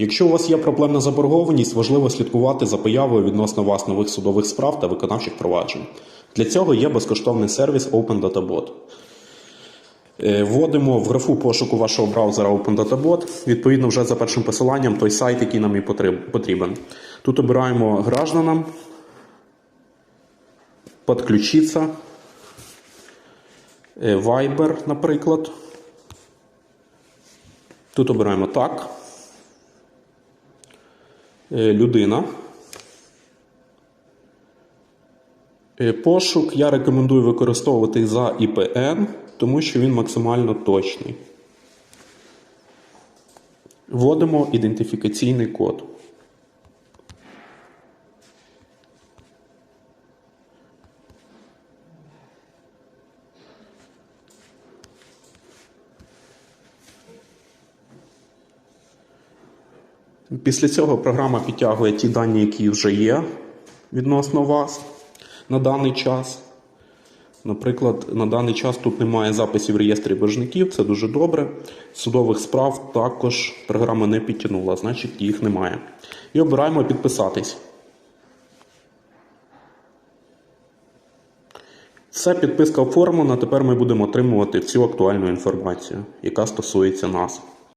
Якщо у вас є проблемна заборгованість, важливо слідкувати за появою відносно вас нових судових справ та виконавчих проваджень. Для цього є безкоштовний сервіс Open Data Bot. Е, Вводимо в графу пошуку вашого браузера Open Data Bot, відповідно вже за першим посиланням той сайт, який нам і потрібен. Тут обираємо гражданам, підключитися, Е, Viber, наприклад. Тут обираємо так. Е, Людина. Е, Пошук я рекомендую використовувати за IPN, тому що він максимально точний. Вводимо ідентифікаційний код. Після цього програма підтягує ті дані, які вже є відносно вас на даний час. Наприклад, на даний час тут немає записів в реєстрі боржників, це дуже добре. Судових справ також програма не підтягнула, значить їх немає. І обираємо підписатись. Все, підписка оформлена. Тепер ми будемо отримувати всю актуальну інформацію, яка стосується нас.